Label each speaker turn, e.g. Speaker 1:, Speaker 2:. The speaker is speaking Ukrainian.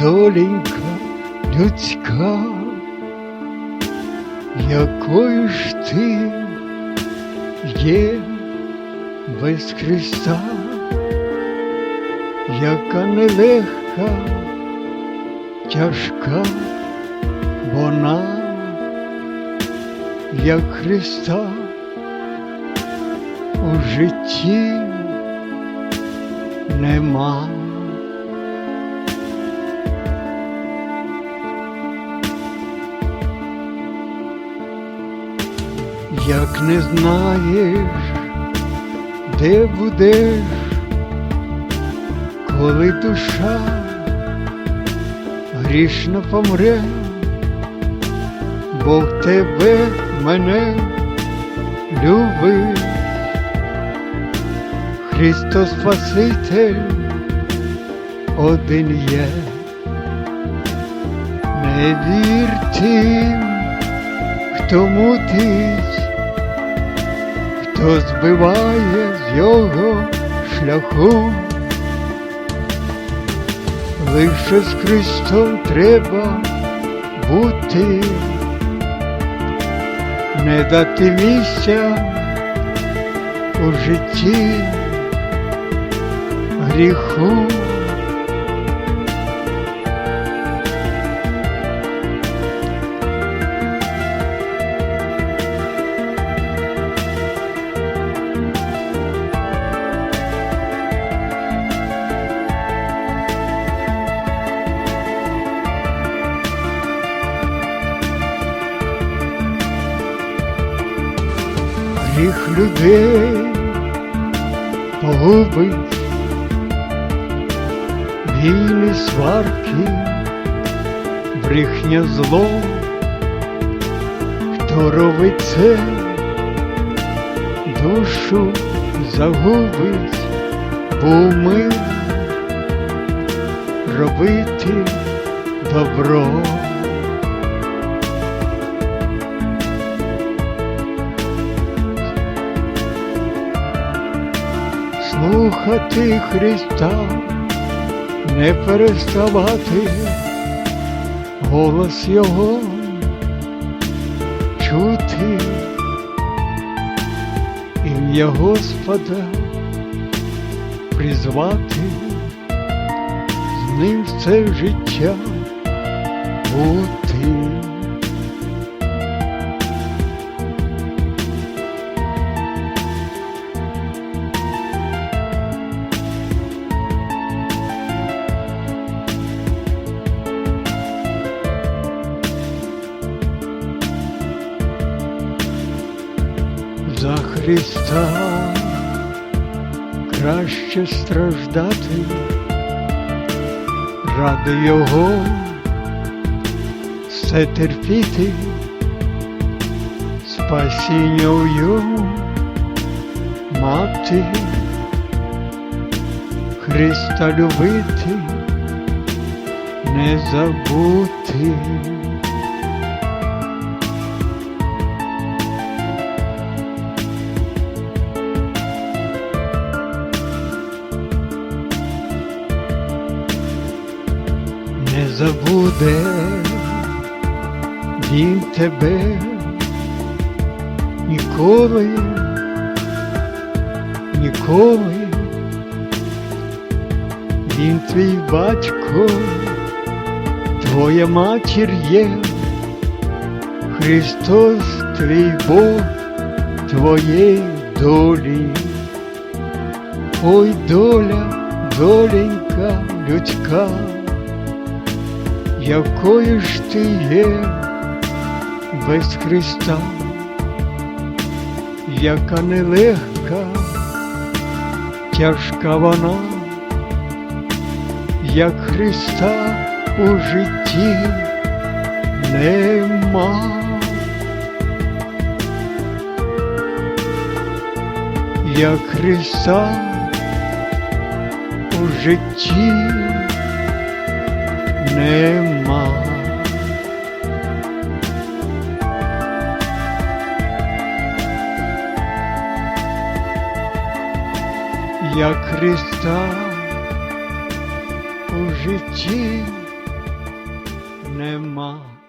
Speaker 1: доленька людська, якою ж ти є без Христа, яка нелегка, тяжка вона, як Христа у житті нема. Як не знаєш, де будеш, коли душа грішно помре, Бог тебе мене любить, Христос Спаситель один є, не вір тим, хто мутить, хто збиває з його шляху. Лише з Христом треба бути, не дати місця у житті гріху. Гріх людей погубить війни, сварки, брехня зло, хто робить це, душу загубить, бо ми робити добро. Слухати Христа, не переставати голос Його чути, ім'я Господа призвати, з ним все життя бути. За Христа. Краще страждати, ради Його. Все терпіти, спасіння мати, Христа любити, не забути. Не забуде він тебе ніколи, ніколи, він твій батько, твоя матір є, Христос твій Бог твоєї долі. Ой, доля, доленька людська якою ж ти є без Христа, яка нелегка, тяжка вона, як Христа у житті нема. Як Христа у житті нема. Як Христа у житті нема.